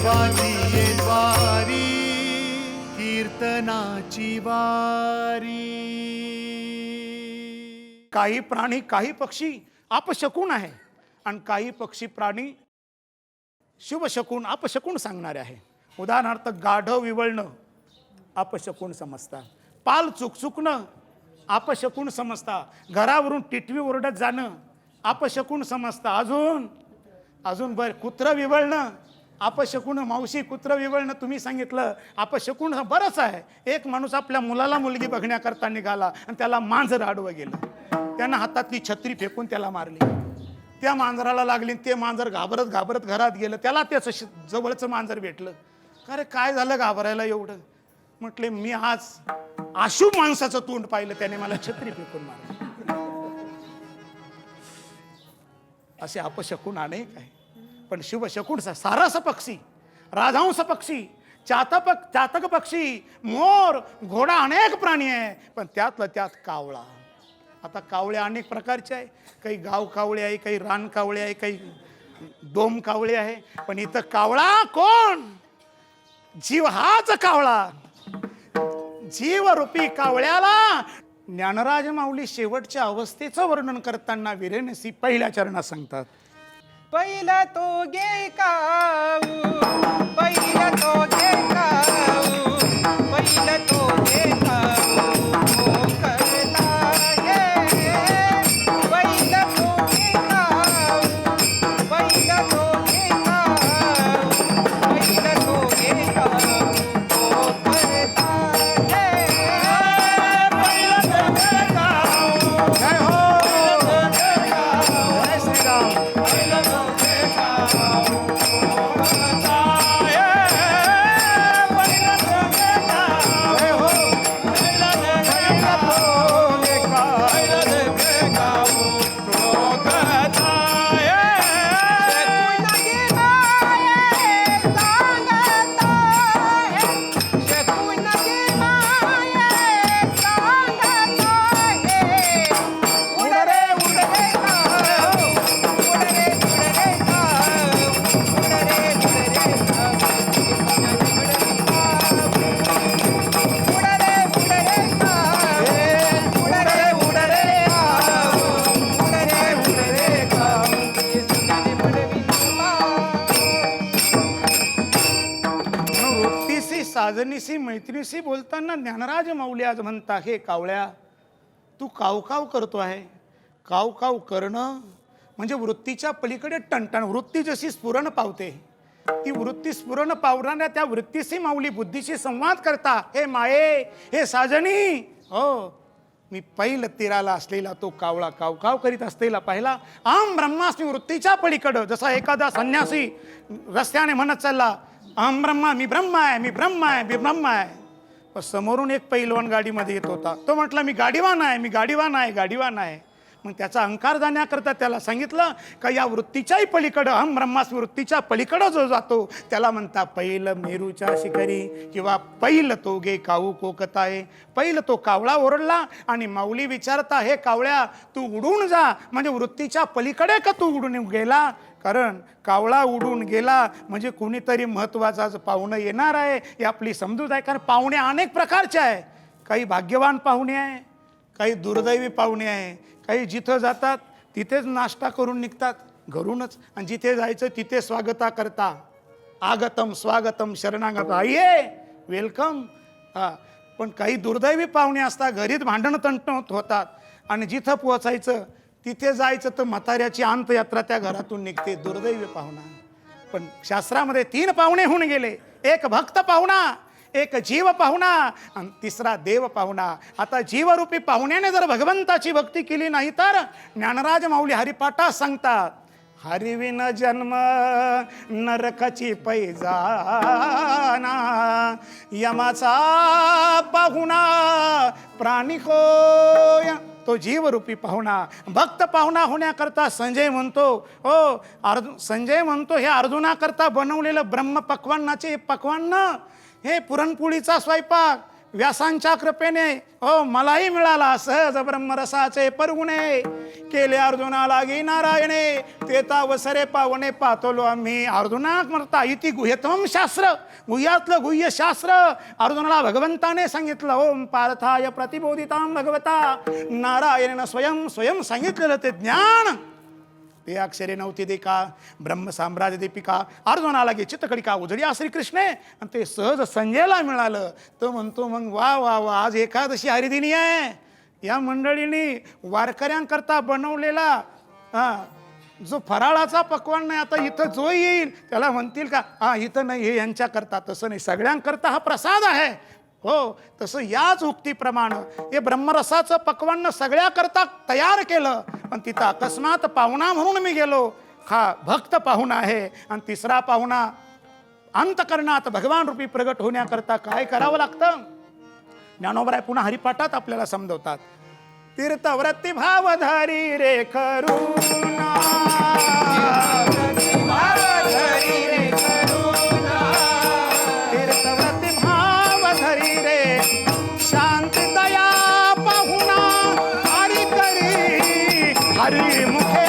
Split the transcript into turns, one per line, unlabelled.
देवाची द्वारी कीर्तनाची वारी. काही प्राणी काही पक्षी अपशकून आहे आणि काही पक्षी प्राणी शिवशकून अपशकून सांगणारे आहे. उदाहरणार्थ गाढव विवळणं अपशकून समजता पाल चुकचुकणं अपशकून समजता घरावरून टिटवी ओरडत जाणं अपशकून समजता अजून अजून बरं कुत्रं विवळणं अपशकून मावशी कुत्र विवळणं तुम्ही सांगितलं. अपशकून बरंच आहे. एक माणूस आपल्या मुलाला मुलगी बघण्याकरता निघाला आणि त्याला मांजर आडवं गेलं. त्यानं हातातली छत्री फेकून त्याला मारली. त्या मांजराला लागली आणि ते मांजर घाबरत घाबरत घरात गेलं. त्याला त्याचं श- जवळचं मांजर भेटलं. का रे काय झालं घाबरायला एवढं? म्हटले मी आज अशुभ माणसाचं तोंड पाहिलं. त्याने मला छत्री फेकून मारली. असे अपशकून अनेक आहे. पण शुभशकून सा- सारस पक्षी राजहंस पक्षी चातक चातक पक्षी मोर घोडा अनेक प्राणी आहे पण त्यातलं त्यात कावळा. आता कावळे अनेक प्रकारचे आहे. काही गाव कावळे आहे काही रान कावळे आहे काही डोम कावळे आहे पण इथं कावळा कोण? जीव हाच कावळा. जीवरूपी कावळ्याला ज्ञानराज माऊली शेवटच्या अवस्थेचं वर्णन करताना विरेनसी पहिल्या चरणात सांगतात.
पहिला तो गे काऊ पहिला तो गे
Música साजनीशी मैत्रीशी बोलताना ज्ञानराज माऊली आज म्हणता हे कावळ्या तू काव काव करतो आहे. काव काव करणं म्हणजे वृत्तीच्या पलीकडे टणटण. वृत्ती जशी स्फुरण पावते ती वृत्ती स्फुरण पावणाऱ्या त्या वृत्तीशी माऊली बुद्धीशी संवाद करता. हे माये हे साजनी. हो मी पैल तीराला असलेला तो कावळा कावकाव करीत असलेला पाहिला. आम ब्रह्मास्मी वृत्तीच्या पलीकडं जसा एखादा संन्यासी रस्त्याने म्हणत चालला अहम ब्रह्मा मी ब्रह्म आहे मी ब्रह्म आहे मी ब्रह्म आहे. पण समोरून एक पैलवान गाडीमध्ये येत होता. तो म्हटला मी गाडीवान आहे मी गाडीवान आहे गाडीवान आहे. मग त्याचा अंकार जाण्याकरता त्याला सांगितलं का या वृत्तीच्याही पलीकडं अहम ब्रह्मास वृत्तीच्या पलीकडं जो जातो त्याला म्हणता पैल मेरूच्या शिखरी किंवा पैल तो गे काऊ कोकताय. पैल तो कावळा ओरडला आणि माऊली विचारता हे कावळ्या तू उडून जा. म्हणजे वृत्तीच्या पलीकडे का तू उडून गेला? कारण कावळा उडून गेला म्हणजे कुणीतरी महत्त्वाचा पाहुणं येणार आहे ही आपली समजूत आहे. कारण पाहुणे अनेक प्रकारचे आहे. काही भाग्यवान पाहुणे आहे काही दुर्दैवी पाहुणे आहे. काही जिथं जातात तिथेच नाश्ता करून निघतात घरूनच. आणि जिथे जायचं तिथे स्वागता करता. आगतम स्वागतम शरणागत. आये वेलकम हा पण काही दुर्दैवी पाहुणे असतात घरीच भांडणं तंटण होतात. आणि जिथं पोचायचं तिथे जायचं तर म्हाताऱ्याची अंतयात्रा त्या घरातून निघते. दुर्दैवी पाहुणा. पण शास्त्रामध्ये तीन पाहुणे होऊन गेले. एक भक्त पाहुणा एक जीव पाहुणा आणि तिसरा देव पाहुणा. आता जीवरूपी पाहुण्याने जर भगवंताची भक्ती केली नाही तर ज्ञानराज माऊली हरिपाठा सांगतात हरिविन जन्म नरकाची पैजाना यमाचा पाहुणा प्राणी होय तो जीवरूपी पाहुणा भक्त पाहुणा होण्याकरता संजय म्हणतो हो अर्जु संजय म्हणतो हे अर्जुनाकरता बनवलेलं ब्रह्म पक्वान्नाचे पक्वान्न हे पुरणपोळीचा स्वयंपाक व्यासांच्या कृपेने हो मलाही मिळाला सहज ब्रह्मरसाचे परगुणे. केले अर्जुनाला गे नारायणे तेता वसरे पावणे पातोलो आम्ही. अर्जुना म्हणता इति गुह्यतम शास्त्र गुह्यातलं गुह्य शास्त्र. अर्जुनाला भगवंताने सांगितलं ओम पार्थाय प्रतिबोधिताम भगवता. नारायण स्वयं स्वयं सांगितलेलं ते ज्ञान. ఏ अक्षरे नव्हती दे का ब्रह्म साम्राज्य दीपिका अर्जुनाला गे चित्तकडिका उजळी श्रीकृष्णे आणि ते सहज संजयला मिळालं तो म्हणतो मग वा वा वा आज एकादशी हरिदिनी आहे या मंडळीने वारकऱ्यांकरता बनवलेला हा जो फराळाचा पकवान नाही आता इथं जो येईल त्याला म्हणतील का हा इथं नाही हे यांच्याकरता तसं नाही सगळ्यांकरता हा प्रसाद आहे हो तसं याच उक्तीप्रमाणे हे ब्रह्मरसाचं पक्वान्न सगळ्याकरता तयार केलं पण तिथं अकस्मात पाहुणा म्हणून मी गेलो. हा भक्त पाहुणा आहे आणि तिसरा पाहुणा अंतकरणात भगवान रूपी प्रगट होण्याकरता काय करावं लागतं? ज्ञानोबराय पुन्हा हरिपाठात आपल्याला समजवतात. तीर्थव्रती भावधारी रे करुणा हरी करी हरी मुखे मना